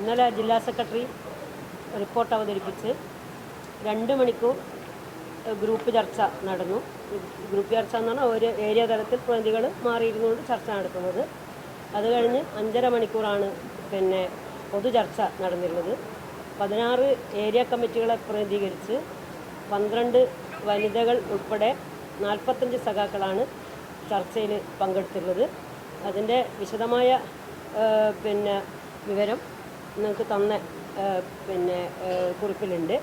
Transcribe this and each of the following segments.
ഇന്നലെ ജില്ലാ secretary report അവതരിപ്പിച്ച് രണ്ട് മണിക്കൂർ ഗ്രൂപ്പ് ചർച്ച നടന്നു. ഗ്രൂപ്പ് ചർച്ച എന്ന് പറഞ്ഞാൽ ഒരു ഏരിയ തലത്തിൽ പ്രതിനിധികൾ മാറിയിരുന്നുകൊണ്ട് ചർച്ച നടത്തുന്നത്. അത് കഴിഞ്ഞ് അഞ്ചര മണിക്കൂറാണ് പിന്നെ പൊതു ചർച്ച നടന്നിരുന്നത്. പതിനാറ് ഏരിയ കമ്മിറ്റികളെ പ്രതിനിധീകരിച്ച് പന്ത്രണ്ട് വനിതകൾ ഉൾപ്പെടെ നാൽപ്പത്തഞ്ച് സഖാക്കളാണ് ചർച്ചയിൽ പങ്കെടുത്തിട്ടുള്ളത് അതിന്റെ വിശദമായ പിന്നെ വിവരം നിങ്ങൾക്ക് തന്ന പിന്നെ കുറിപ്പിലുണ്ട്.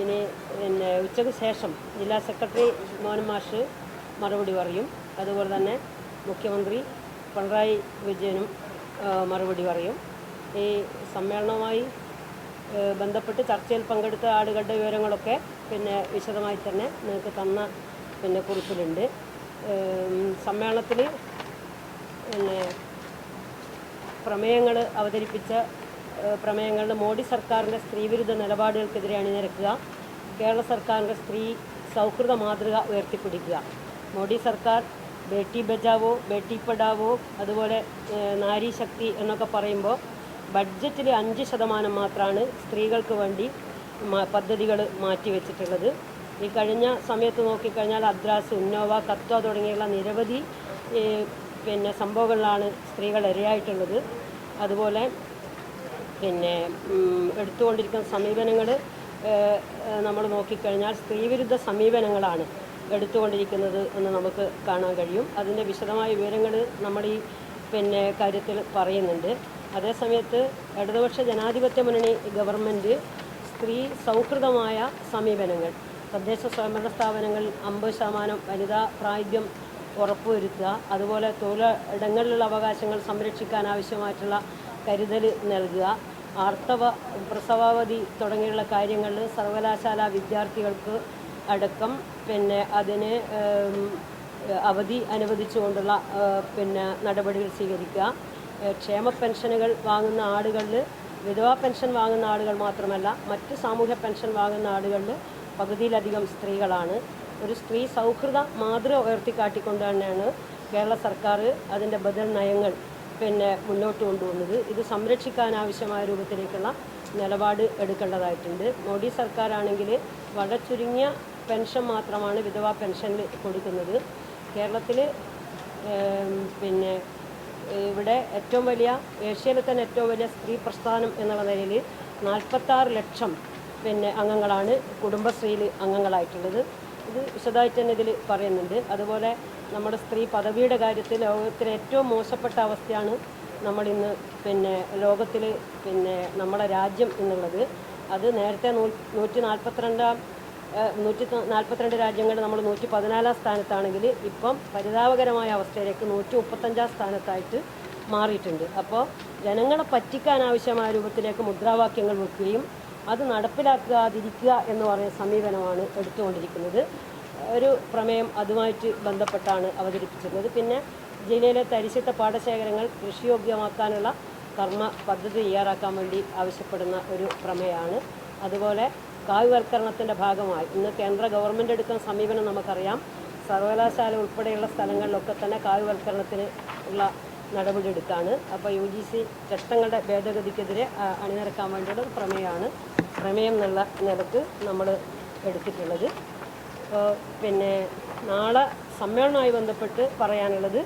ഇനി പിന്നെ ഉച്ചയ്ക്ക് ശേഷം ജില്ലാ സെക്രട്ടറി മോഹൻ മാഷ് മറുപടി പറയും. അതുപോലെ തന്നെ മുഖ്യമന്ത്രി പിണറായി വിജയനും മറുപടി പറയും. ഈ സമ്മേളനവുമായി ബന്ധപ്പെട്ട് ചർച്ചയിൽ പങ്കെടുത്ത ആടുകളുടെ വിവരങ്ങളൊക്കെ പിന്നെ വിശദമായി തന്നെ നിങ്ങൾക്ക് തന്ന പിന്നെ കുറിപ്പിലുണ്ട്. സമ്മേളനത്തിൽ പിന്നെ പ്രമേയങ്ങൾ അവതരിപ്പിച്ച പ്രമേയങ്ങളിൽ മോഡി സർക്കാരിന്റെ സ്ത്രീവിരുദ്ധ നിലപാടുകൾക്കെതിരെ അണിനിരക്കുക കേരള സർക്കാരിന്റെ സ്ത്രീ സൗഹൃദ മാതൃക ഉയർത്തിപ്പിടിക്കുക. മോഡി സർക്കാർ ബേട്ടി ബച്ചാവോ ബേട്ടി പഠാവോ അതുപോലെ നാരി ശക്തി എന്നൊക്കെ പറയുമ്പോൾ ബഡ്ജറ്റിൽ അഞ്ച് ശതമാനം മാത്രമാണ് സ്ത്രീകൾക്ക് വേണ്ടി പദ്ധതികൾ മാറ്റിവെച്ചിട്ടുള്ളത് ഈ കഴിഞ്ഞ സമയത്ത് നോക്കിക്കഴിഞ്ഞാൽ അദ്രാസ് ഉന്നോവ കത്വ തുടങ്ങിയുള്ള നിരവധി പിന്നെ സംഭവങ്ങളിലാണ് സ്ത്രീകൾ ഇരയായിട്ടുള്ളത്. അതുപോലെ പിന്നെ എടുത്തുകൊണ്ടിരിക്കുന്ന സമീപനങ്ങൾ നമ്മൾ നോക്കിക്കഴിഞ്ഞാൽ സ്ത്രീവിരുദ്ധ സമീപനങ്ങളാണ് എടുത്തുകൊണ്ടിരിക്കുന്നത് എന്ന് നമുക്ക് കാണാൻ കഴിയും. അതിന്റെ വിശദമായ വിവരങ്ങൾ നമ്മൾ ഈ പിന്നെ കാര്യത്തിൽ പറയുന്നുണ്ട്. അതേസമയത്ത് ഇടതുപക്ഷ ജനാധിപത്യ മുന്നണി ഗവൺമെന്റ് സ്ത്രീ സൗഹൃദമായ സമീപനങ്ങൾ തദ്ദേശ സ്വയംഭരണ സ്ഥാപനങ്ങളിൽ അമ്പത് ശതമാനം വനിതാ പ്രാതിഥ്യം ഉറപ്പുവരുത്തുക അതുപോലെ തൊഴിലിടങ്ങളിലുള്ള അവകാശങ്ങൾ സംരക്ഷിക്കാൻ ആവശ്യമായിട്ടുള്ള കരുതൽ നൽകുക. ആർത്തവ പ്രസവാവധി തുടങ്ങിയുള്ള കാര്യങ്ങളിൽ സർവകലാശാല വിദ്യാർത്ഥികൾക്ക് അടക്കം പിന്നെ അതിന് അവധി അനുവദിച്ചുകൊണ്ടുള്ള പിന്നെ നടപടികൾ സ്വീകരിക്കുക. ക്ഷേമ പെൻഷനുകൾ വാങ്ങുന്ന ആളുകളിൽ വിധവാ പെൻഷൻ വാങ്ങുന്ന ആളുകൾ മാത്രമല്ല മറ്റ് സാമൂഹ്യ പെൻഷൻ വാങ്ങുന്ന ആളുകളിൽ പകുതിയിലധികം സ്ത്രീകളാണ്. ഒരു സ്ത്രീ സൗഹൃദ മാതൃ ഉയർത്തിക്കാട്ടിക്കൊണ്ട് തന്നെയാണ് കേരള സർക്കാർ അതിന്റെ ബദൽ നയങ്ങൾ പിന്നെ മുന്നോട്ട് കൊണ്ടുപോകുന്നത്. ഇത് സംരക്ഷിക്കാനാവശ്യമായ രൂപത്തിലേക്കുള്ള നിലപാട് എടുക്കേണ്ടതായിട്ടുണ്ട്. മോഡി സർക്കാരാണെങ്കിൽ വളരെ ചുരുങ്ങിയ പെൻഷൻ മാത്രമാണ് വിധവാ പെൻഷൻ കൊടുക്കുന്നത്. കേരളത്തിൽ പിന്നെ ഇവിടെ ഏറ്റവും വലിയ ഏഷ്യയിലെ തന്നെ ഏറ്റവും വലിയ സ്ത്രീ പ്രസ്ഥാനം എന്നുള്ള നിലയിൽ നാൽപ്പത്താറ് ലക്ഷം പിന്നെ അംഗങ്ങളാണ് കുടുംബശ്രീയിൽ അംഗങ്ങളായിട്ടുള്ളത്. ഇത് വിശദമായിട്ട് തന്നെ ഇതിൽ പറയുന്നുണ്ട്. അതുപോലെ നമ്മുടെ സ്ത്രീ പദവിയുടെ കാര്യത്തിൽ ലോകത്തിലെ ഏറ്റവും മോശപ്പെട്ട അവസ്ഥയാണ് നമ്മളിന്ന് പിന്നെ ലോകത്തിൽ പിന്നെ നമ്മുടെ രാജ്യം എന്നുള്ളത്. അത് നേരത്തെ നൂ നൂറ്റി നാൽപ്പത്തിരണ്ടാം നൂറ്റി നാൽപ്പത്തിരണ്ട് രാജ്യങ്ങൾ നമ്മൾ നൂറ്റി പതിനാലാം സ്ഥാനത്താണെങ്കിൽ ഇപ്പം പരിതാപകരമായ അവസ്ഥയിലേക്ക് നൂറ്റി മുപ്പത്തഞ്ചാം സ്ഥാനത്തായിട്ട് മാറിയിട്ടുണ്ട്. അപ്പോൾ ജനങ്ങളെ പറ്റിക്കാൻ ആവശ്യമായ രൂപത്തിലേക്ക് മുദ്രാവാക്യങ്ങൾ വെക്കുകയും അത് നടപ്പിലാക്കാതിരിക്കുക എന്ന് പറയുന്ന സമീപനമാണ് എടുത്തുകൊണ്ടിരിക്കുന്നത്. ഒരു പ്രമേയം അതുമായിട്ട് ബന്ധപ്പെട്ടാണ് അവതരിപ്പിച്ചിരുന്നത്. പിന്നെ ജില്ലയിലെ തരിശിട്ട പാടശേഖരങ്ങൾ കൃഷിയോഗ്യമാക്കാനുള്ള കർമ്മ പദ്ധതി തയ്യാറാക്കാൻ വേണ്ടി ആവശ്യപ്പെടുന്ന ഒരു പ്രമേയമാണ്. അതുപോലെ കാവ്യവൽക്കരണത്തിന്റെ ഭാഗമായി ഇന്ന് കേന്ദ്ര ഗവൺമെന്റ് എടുക്കുന്ന സമീപനം നമുക്കറിയാം. സർവകലാശാല ഉൾപ്പെടെയുള്ള സ്ഥലങ്ങളിലൊക്കെ തന്നെ കാവ്യവൽക്കരണത്തിന് ഉള്ള നടപടി എടുക്കുകയാണ് അപ്പോൾ യു ജി സി ചട്ടങ്ങളുടെ ഭേദഗതിക്കെതിരെ അണിനിരക്കാൻ വേണ്ടിയുള്ള പ്രമേയമാണ്. പ്രമേയം എന്നുള്ള നിലയ്ക്ക് നമ്മൾ എടുത്തിട്ടുള്ളത്. പിന്നെ നാളെ സമ്മേളനവുമായി ബന്ധപ്പെട്ട് പറയാനുള്ളത്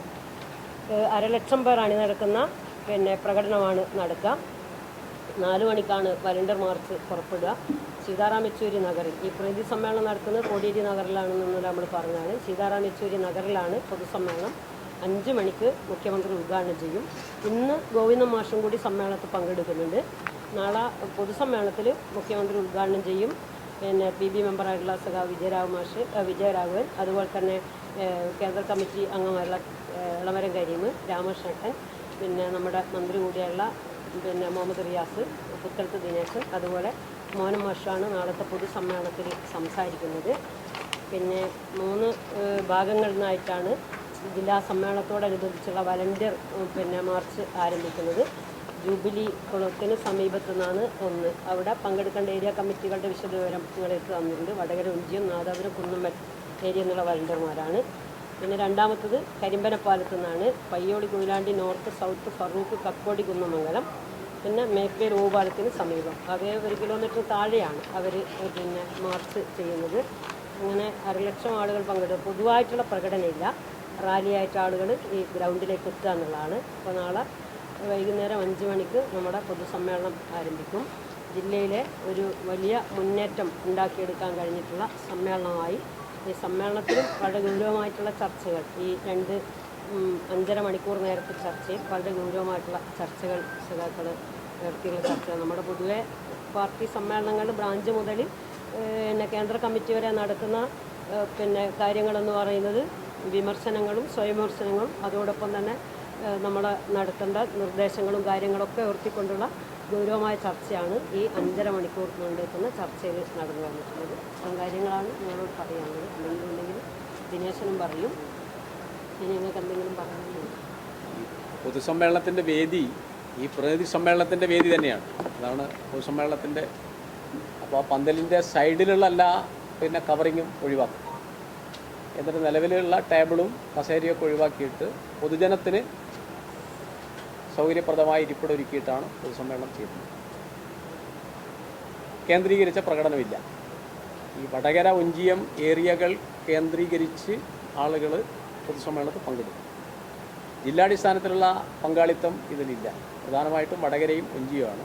അരലക്ഷം പേർ അണിനിരക്കുന്ന പിന്നെ പ്രകടനമാണ് നടക്കുക. നാല് മണിക്കാണ് വലണ്ടർ മാർച്ച് പുറപ്പെടുക. സീതാറാം യെച്ചൂരി നഗറിൽ. ഈ പ്രതി സമ്മേളനം നടക്കുന്നത് കോടിയേരി നഗറിലാണെന്നുള്ള നമ്മൾ പറഞ്ഞാണ് സീതാറാം യെച്ചൂരി നഗറിലാണ് പൊതുസമ്മേളനം. അഞ്ച് മണിക്ക് മുഖ്യമന്ത്രി ഉദ്ഘാടനം ചെയ്യും. ഇന്ന് ഗോവിന്ദ മാഷും കൂടി സമ്മേളനത്തിൽ പങ്കെടുക്കുന്നുണ്ട്. നാളെ പൊതുസമ്മേളനത്തിൽ മുഖ്യമന്ത്രി ഉദ്ഘാടനം ചെയ്യും. പിന്നെ പി ബി മെമ്പറായിട്ടുള്ള സഖാ വിജയരാഘവ മാഷ് വിജയരാഘവൻ അതുപോലെ തന്നെ കേന്ദ്ര കമ്മിറ്റി അംഗമായുള്ള ഇളമരം കരീം രാമകൃഷ്ണൻ പിന്നെ നമ്മുടെ മന്ത്രി കൂടിയായുള്ള പിന്നെ മുഹമ്മദ് റിയാസ് പുത്തലത്ത് ദിനേശ് അതുപോലെ മോഹൻ മാഷാണ് നാളത്തെ പൊതുസമ്മേളനത്തിൽ സംസാരിക്കുന്നത്. പിന്നെ മൂന്ന് ഭാഗങ്ങളിൽ നിന്നായിട്ടാണ് ജില്ലാ സമ്മേളനത്തോടനുബന്ധിച്ചുള്ള വലണ്ടിയർ പിന്നെ മാർച്ച് ആരംഭിക്കുന്നത് ജൂബിലി കുളത്തിന് സമീപത്തു നിന്നാണ് ഒന്ന്. അവിടെ പങ്കെടുക്കേണ്ട ഏരിയ കമ്മിറ്റികളുടെ വിശദവിവരം നിങ്ങളേക്ക് തന്നിട്ടുണ്ട്. വടകര ഉഞ്ചിയം നാദാപുരം കുന്നമ്മൽ ഏരിയ എന്നുള്ള വലണ്ടിയർമാരാണ് പിന്നെ രണ്ടാമത്തത് കരിമ്പനപ്പാലത്തു നിന്നാണ്. Payyoli Koyilandy north south Farook Kakkodi Kunnamangalam. പിന്നെ മേപ്പേ ഓപാലത്തിന് സമീപം. അതേ ഒരു കിലോമീറ്റർ താഴെയാണ് അവർ പിന്നെ മാർച്ച് ചെയ്യുന്നത്. അങ്ങനെ അരലക്ഷം ആളുകൾ പങ്കെടുക്കും. പൊതുവായിട്ടുള്ള പ്രകടനമില്ല. റാലിയായിട്ട് ആളുകൾ ഈ ഗ്രൗണ്ടിലേക്ക് എത്തുക എന്നുള്ളതാണ്. അപ്പോൾ നാളെ വൈകുന്നേരം അഞ്ച് മണിക്ക് നമ്മുടെ പൊതുസമ്മേളനം ആരംഭിക്കും. ജില്ലയിലെ ഒരു വലിയ മുന്നേറ്റം ഉണ്ടാക്കിയെടുക്കാൻ കഴിഞ്ഞിട്ടുള്ള സമ്മേളനമായി. ഈ സമ്മേളനത്തിലും വളരെ ഗൗരവമായിട്ടുള്ള ചർച്ചകൾ ഈ രണ്ട് അഞ്ചര മണിക്കൂർ നേരത്തെ ചർച്ചയിൽ വളരെ ഗൗരവമായിട്ടുള്ള ചർച്ചകൾ സഖാക്കൾ നടത്തിയുള്ള ചർച്ച നമ്മുടെ പൊതുവെ പാർട്ടി സമ്മേളനങ്ങൾ ബ്രാഞ്ച് മുതൽ പിന്നെ കേന്ദ്ര കമ്മിറ്റി വരെ നടക്കുന്ന പിന്നെ കാര്യങ്ങളെന്ന് പറയുന്നത് വിമർശനങ്ങളും സ്വയംവിമർശനങ്ങളും അതോടൊപ്പം തന്നെ നമ്മൾ നടത്തേണ്ട നിർദ്ദേശങ്ങളും കാര്യങ്ങളൊക്കെ ഉയർത്തിക്കൊണ്ടുള്ള ഗൗരവമായ ചർച്ചയാണ് ഈ അഞ്ചര മണിക്കൂർ നീണ്ടെത്തുന്ന ചർച്ചയിൽ നടന്നു വന്നിട്ടുള്ളത്. അത്തരം കാര്യങ്ങളാണ് നിങ്ങളോട് പറയാനുള്ളത്. അല്ലെങ്കിൽ ദിനേശനും പറയും. ഇനി നിങ്ങൾക്ക് എന്തെങ്കിലും പറയാനുള്ളത് പൊതുസമ്മേളനത്തിന്റെ വേദി ഈ പ്രതിനിധി സമ്മേളനത്തിന്റെ വേദി തന്നെയാണ്. അതാണ് പൊതുസമ്മേളനത്തിന്റെ അപ്പോൾ ആ പന്തലിന്റെ സൈഡിലുള്ള എല്ലാ പിന്നെ കവറിങ്ങും ഒഴിവാക്കും. എന്നിട്ട് നിലവിലുള്ള ടേബിളും കസേരയൊക്കെ ഒഴിവാക്കിയിട്ട് പൊതുജനത്തിന് സൗകര്യപ്രദമായ ഇരിപ്പിടൊരുക്കിയിട്ടാണ് പൊതുസമ്മേളനം ചെയ്യുന്നത്. കേന്ദ്രീകരിച്ച പ്രകടനമില്ല. ഈ വടകര ഒഞ്ചിയം ഏരിയകൾ കേന്ദ്രീകരിച്ച് ആളുകൾ പൊതുസമ്മേളനത്തിൽ പങ്കെടുക്കും. ജില്ലാടിസ്ഥാനത്തിലുള്ള പങ്കാളിത്തം ഇതിലില്ല. പ്രധാനമായിട്ടും വടകരയും ഒഞ്ചിയുമാണ്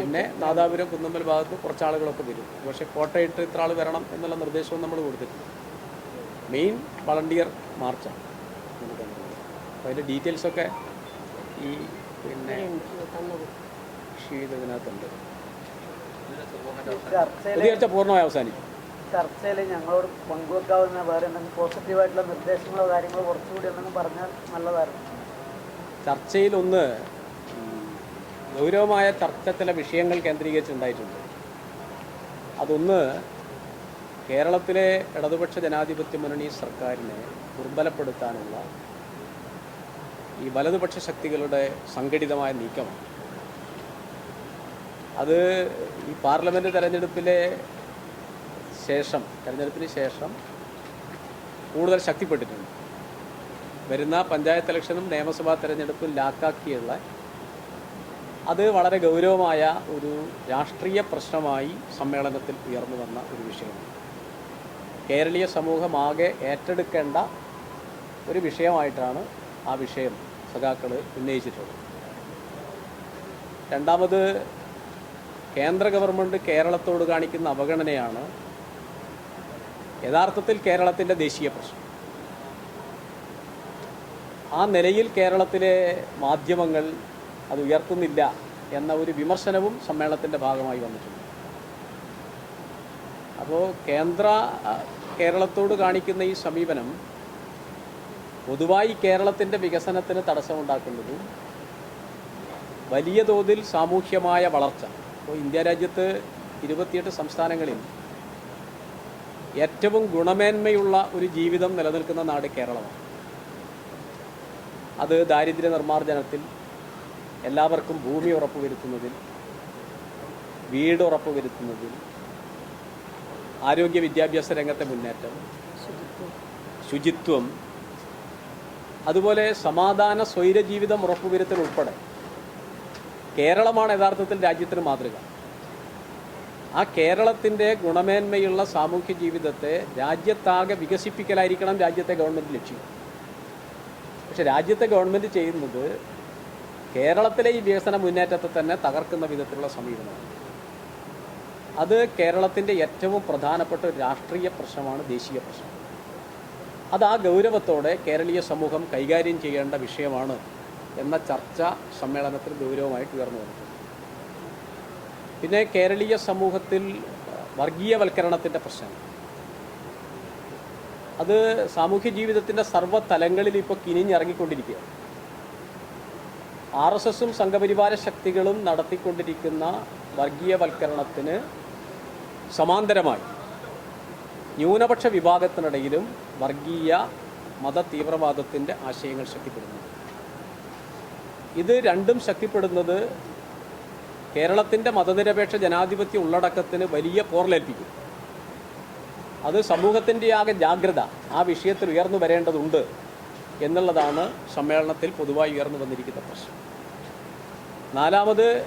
പിന്നെ നാദാപുരം കുന്നമ്പൽ ഭാഗത്ത് കുറച്ചാളുകളൊക്കെ വരും. പക്ഷേ കോട്ടയിട്ട് ഇത്ര ആൾ വരണം എന്നുള്ള നിർദ്ദേശവും നമ്മൾ കൊടുത്തിട്ടുണ്ട് മെയിൻ വളണ്ടിയർ മാർച്ചാണ്. അപ്പോൾ അതിന്റെ ഡീറ്റെയിൽസൊക്കെ ഈ പിന്നെ ഇതിനകത്തുണ്ട് ചർച്ച പൂർണമായി അവസാനിക്കും. ചർച്ചയിൽ ഞങ്ങളോട് പങ്കുവെക്കാവുന്ന വേറെ എന്തെങ്കിലും പോസിറ്റീവായിട്ടുള്ള നിർദ്ദേശങ്ങളോ കാര്യങ്ങളോ കുറച്ചുകൂടി എന്തെങ്കിലും പറഞ്ഞാൽ നല്ലതായിരുന്നു. ചർച്ചയിലൊന്ന് ഗൗരവമായ ചർച്ച ചില വിഷയങ്ങൾ കേന്ദ്രീകരിച്ചുണ്ടായിട്ടുണ്ട് അതൊന്ന് കേരളത്തിലെ ഇടതുപക്ഷ ജനാധിപത്യ മുന്നണി സർക്കാരിനെ ദുർബലപ്പെടുത്താനുള്ള ഈ വലതുപക്ഷ ശക്തികളുടെ സംഘടിതമായ നീക്കമാണ്. അത് ഈ പാർലമെന്റ് തെരഞ്ഞെടുപ്പിലെ ശേഷം തെരഞ്ഞെടുപ്പിന് ശേഷം കൂടുതൽ ശക്തിപ്പെട്ടിട്ടുണ്ട്. വരുന്ന പഞ്ചായത്ത് ഇലക്ഷനും നിയമസഭാ തെരഞ്ഞെടുപ്പും ലാക്കാക്കിയുള്ള അത് വളരെ ഗൗരവമായ ഒരു രാഷ്ട്രീയ പ്രശ്നമായി സമ്മേളനത്തിൽ ഉയർന്നു വന്ന ഒരു വിഷയമാണ്. കേരളീയ സമൂഹമാകെ ഏറ്റെടുക്കേണ്ട ഒരു വിഷയമായിട്ടാണ് ആ വിഷയം സഖാക്കൾ ഉന്നയിച്ചിട്ടുള്ളത്. രണ്ടാമത് കേന്ദ്ര ഗവൺമെന്റ് കേരളത്തോട് കാണിക്കുന്ന അവഗണനയാണ് യഥാർത്ഥത്തിൽ കേരളത്തിന്റെ ദേശീയ പ്രശ്നം. ആ നിലയിൽ കേരളത്തിലെ മാധ്യമങ്ങൾ അത് ഉയർത്തുന്നില്ല എന്ന ഒരു വിമർശനവും സമ്മേളനത്തിന്റെ ഭാഗമായി വന്നിട്ടുണ്ട്. അപ്പോൾ കേന്ദ്ര കേരളത്തോട് കാണിക്കുന്ന ഈ സമീപനം പൊതുവായി കേരളത്തിന്റെ വികസനത്തിന് തടസ്സമുണ്ടാക്കുന്നത് വലിയ തോതിൽ സാമൂഹ്യമായ വളർച്ച. ഇപ്പോൾ ഇന്ത്യ രാജ്യത്ത് ഇരുപത്തിയെട്ട് സംസ്ഥാനങ്ങളിൽ ഏറ്റവും ഗുണമേന്മയുള്ള ഒരു ജീവിതം നിലനിൽക്കുന്ന നാട് കേരളമാണ്. അത് ദാരിദ്ര്യ നിർമ്മാർജനത്തിൽ എല്ലാവർക്കും ഭൂമി ഉറപ്പ് വരുത്തുന്നതിൽ വീട് ഉറപ്പുവരുത്തുന്നതിൽ ആരോഗ്യ വിദ്യാഭ്യാസ രംഗത്തെ മുന്നേറ്റം. ശുചിത്വം. അതുപോലെ സമാധാന സ്വൈരജീവിതം ഉറപ്പുവരുത്തൽ ഉൾപ്പെടെ കേരളമാണ് യഥാർത്ഥത്തിൽ രാജ്യത്തിന് മാതൃക. ആ കേരളത്തിന്റെ ഗുണമേന്മയുള്ള സാമൂഹ്യ ജീവിതത്തെ രാജ്യത്താകെ വികസിപ്പിക്കലായിരിക്കണം രാജ്യത്തെ ഗവൺമെന്റ് ലക്ഷ്യം. പക്ഷെ രാജ്യത്തെ ഗവൺമെന്റ് ചെയ്യുന്നത് കേരളത്തിലെ ഈ വികസന മുന്നേറ്റത്തെ തന്നെ തകർക്കുന്ന വിധത്തിലുള്ള സമീപനമാണ്. അത് കേരളത്തിന്റെ ഏറ്റവും പ്രധാനപ്പെട്ട ഒരു രാഷ്ട്രീയ പ്രശ്നമാണ് ദേശീയ പ്രശ്നം. അത് ആ ഗൗരവത്തോടെ കേരളീയ സമൂഹം കൈകാര്യം ചെയ്യേണ്ട വിഷയമാണ് എന്ന ചർച്ച സമ്മേളനത്തിൽ ഗൗരവമായിട്ട് ഉയർന്നു വന്നിട്ടുണ്ട് പിന്നെ കേരളീയ സമൂഹത്തിൽ വർഗീയവൽക്കരണത്തിന്റെ പ്രശ്നം. അത് സാമൂഹ്യ ജീവിതത്തിന്റെ സർവ തലങ്ങളിൽ ഇപ്പോൾ കിനിഞ്ഞിറങ്ങിക്കൊണ്ടിരിക്കുകയാണ് ആർ എസ് എസും സംഘപരിവാര ശക്തികളും നടത്തിക്കൊണ്ടിരിക്കുന്ന വർഗീയവൽക്കരണത്തിന് സമാന്തരമായി. ന്യൂനപക്ഷ വിഭാഗത്തിനിടയിലും വർഗീയ മത തീവ്രവാദത്തിന്റെ ആശയങ്ങൾ ശക്തിപ്പെടുന്നു. ഇത് രണ്ടും ശക്തിപ്പെടുന്നത് കേരളത്തിന്റെ മതനിരപേക്ഷ ജനാധിപത്യ ഉള്ളടക്കത്തിന് വലിയ പോർലേൽപ്പിക്കും അത് സമൂഹത്തിന്റെ ആകെ ജാഗ്രത ആ വിഷയത്തിൽ ഉയർന്നു വരേണ്ടതുണ്ട് എന്നുള്ളതാണ് സമ്മേളനത്തിൽ പൊതുവായി ഉയർന്നു വന്നിരിക്കുന്ന പ്രശ്നം. നാലാമത്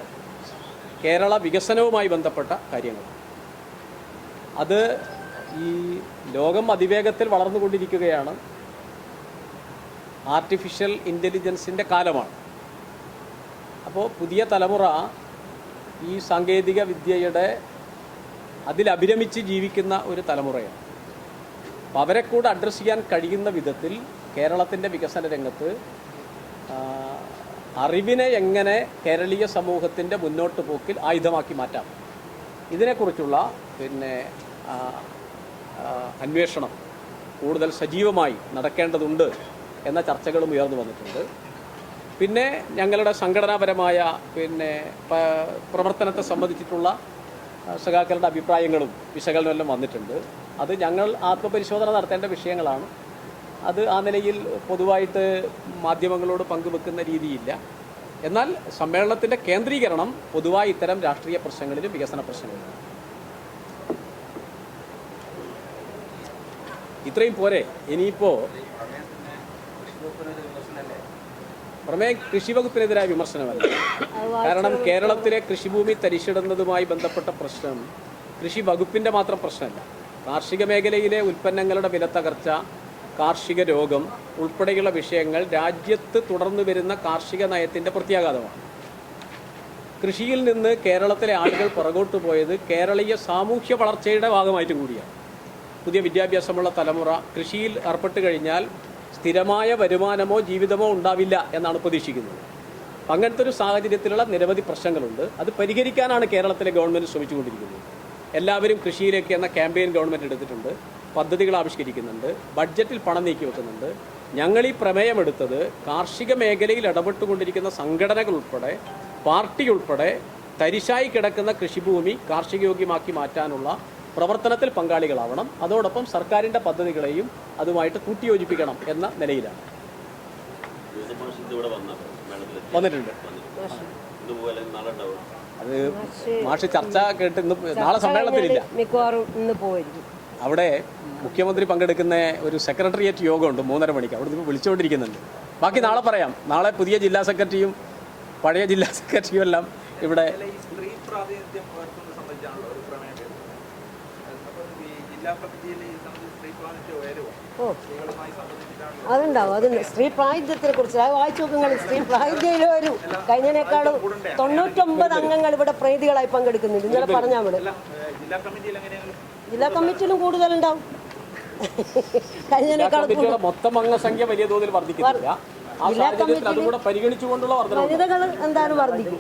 കേരള വികസനവുമായി ബന്ധപ്പെട്ട കാര്യങ്ങൾ. അത് ഈ ലോകം അതിവേഗത്തിൽ വളർന്നുകൊണ്ടിരിക്കുകയാണ്. ആർട്ടിഫിഷ്യൽ ഇന്റലിജൻസിന്റെ കാലമാണ്. അപ്പോൾ പുതിയ തലമുറ ഈ സാങ്കേതിക വിദ്യയുടെ അതിലഭിരമിച്ച് ജീവിക്കുന്ന ഒരു തലമുറയാണ്. അപ്പം അവരെ കൂടെ അഡ്രസ്സ് ചെയ്യാൻ കഴിയുന്ന വിധത്തിൽ കേരളത്തിന്റെ വികസന രംഗത്ത് അറിവിനെ എങ്ങനെ കേരളീയ സമൂഹത്തിന്റെ മുന്നോട്ട് പോക്കിൽ ആയുധമാക്കി മാറ്റാം. ഇതിനെക്കുറിച്ചുള്ള പിന്നെ അന്വേഷണം കൂടുതൽ സജീവമായി നടക്കേണ്ടതുണ്ട് എന്ന ചർച്ചകളും ഉയർന്നു വന്നിട്ടുണ്ട്. പിന്നെ ഞങ്ങളുടെ സംഘടനാപരമായ പിന്നെ പ്രവർത്തനത്തെ സംബന്ധിച്ചിട്ടുള്ള സഖാക്കളുടെ അഭിപ്രായങ്ങളും വിശകലനമെല്ലാം വന്നിട്ടുണ്ട്. അത് ഞങ്ങൾ ആത്മപരിശോധന നടത്തേണ്ട വിഷയങ്ങളാണ്. അത് ആ നിലയിൽ പൊതുവായിട്ട് മാധ്യമങ്ങളോട് പങ്കുവെക്കുന്ന രീതിയില്ല. എന്നാൽ സമ്മേളനത്തിന്റെ കേന്ദ്രീകരണം പൊതുവായി ഇത്തരം രാഷ്ട്രീയ പ്രശ്നങ്ങളിലും വികസന പ്രശ്നങ്ങളിലും ഇത്രയും പോരെ. ഇനിയിപ്പോൾ പ്രമേയം കൃഷി വകുപ്പിനെതിരായ വിമർശനമല്ല. കാരണം കേരളത്തിലെ കൃഷിഭൂമി തരിശിടുന്നതുമായി ബന്ധപ്പെട്ട പ്രശ്നം കൃഷി വകുപ്പിന്റെ മാത്രം പ്രശ്നമല്ല. കാർഷിക മേഖലയിലെ ഉൽപ്പന്നങ്ങളുടെ വിലത്തകർച്ച കാർഷിക രോഗം ഉൾപ്പെടെയുള്ള വിഷയങ്ങൾ രാജ്യത്ത് തുടർന്നു വരുന്ന കാർഷിക നയത്തിന്റെ പ്രത്യാഘാതമാണ്. കൃഷിയിൽ നിന്ന് കേരളത്തിലെ ആളുകൾ പുറകോട്ട് പോയത് കേരളീയ സാമൂഹ്യ വളർച്ചയുടെ ഭാഗമായിട്ടും കൂടിയാണ്. പുതിയ വിദ്യാഭ്യാസമുള്ള തലമുറ കൃഷിയിൽ ഏർപ്പെട്ട് കഴിഞ്ഞാൽ സ്ഥിരമായ വരുമാനമോ ജീവിതമോ ഉണ്ടാവില്ല എന്നാണ് പ്രതീക്ഷിക്കുന്നത്. അങ്ങനത്തെ ഒരു സാഹചര്യത്തിലുള്ള നിരവധി പ്രശ്നങ്ങളുണ്ട്. അത് പരിഹരിക്കാനാണ് കേരളത്തിലെ ഗവൺമെന്റ് ശ്രമിച്ചുകൊണ്ടിരിക്കുന്നത്. എല്ലാവരും കൃഷിയിലേക്ക് എന്ന ക്യാമ്പയിൻ ഗവൺമെന്റ് എടുത്തിട്ടുണ്ട്. പദ്ധതികൾ ആവിഷ്കരിക്കുന്നുണ്ട് ബഡ്ജറ്റിൽ പണം നീക്കി വെക്കുന്നുണ്ട്. ഞങ്ങൾ ഈ പ്രമേയമെടുത്തത് കാർഷിക മേഖലയിൽ ഇടപെട്ടുകൊണ്ടിരിക്കുന്ന സംഘടനകൾ ഉൾപ്പെടെ പാർട്ടി ഉൾപ്പെടെ തരിശായി കിടക്കുന്ന കൃഷിഭൂമി കാർഷികയോഗ്യമാക്കി മാറ്റാനുള്ള പ്രവർത്തനത്തിൽ പങ്കാളികളാവണം. അതോടൊപ്പം സർക്കാരിന്റെ പദ്ധതികളെയും അതുമായിട്ട് കൂട്ടിയോജിപ്പിക്കണം എന്ന നിലയിലാണ്. വന്നിട്ടുണ്ട്. അത് മാഷ് ചർച്ച കേട്ട് ഇന്ന് നാളെ സമ്മേളനത്തിലില്ല. മിക്കവാറും ഇന്ന് പോയിരിക്കും അവിടെ മുഖ്യമന്ത്രി പങ്കെടുക്കുന്ന ഒരു സെക്രട്ടേറിയറ്റ് യോഗമുണ്ട് മൂന്നര മണിക്ക്. അവിടെ നിന്ന് വിളിച്ചുകൊണ്ടിരിക്കുന്നുണ്ട്. ബാക്കി നാളെ പറയാം. നാളെ പുതിയ ജില്ലാ സെക്രട്ടറിയും പഴയ ജില്ലാ സെക്രട്ടറിയും എല്ലാം ഇവിടെ ഓ. അതുണ്ടാവും. അത് സ്ത്രീ പ്രാതിനിധ്യത്തിനെ കുറിച്ച് അത് വായിച്ചു നോക്കുങ്ങൾ സ്ത്രീ പ്രാതിനിധ്യം വരും. കഴിഞ്ഞതിനേക്കാളും തൊണ്ണൂറ്റൊമ്പത് അംഗങ്ങൾ ഇവിടെ പ്രീതികളായി പങ്കെടുക്കുന്നുണ്ട്. ഇന്നലെ പറഞ്ഞാൽ ഇവിടെ ഏഹ്, ജില്ലാ കമ്മിറ്റിയിലും കൂടുതലുണ്ടാവും. കഴിഞ്ഞ മൊത്തം അംഗസംഖ്യ വലിയ തോതിൽ വർദ്ധിക്കുന്നില്ല. ജില്ലാ കമ്മിറ്റി വനിതകൾ എന്തായാലും വർദ്ധിക്കും.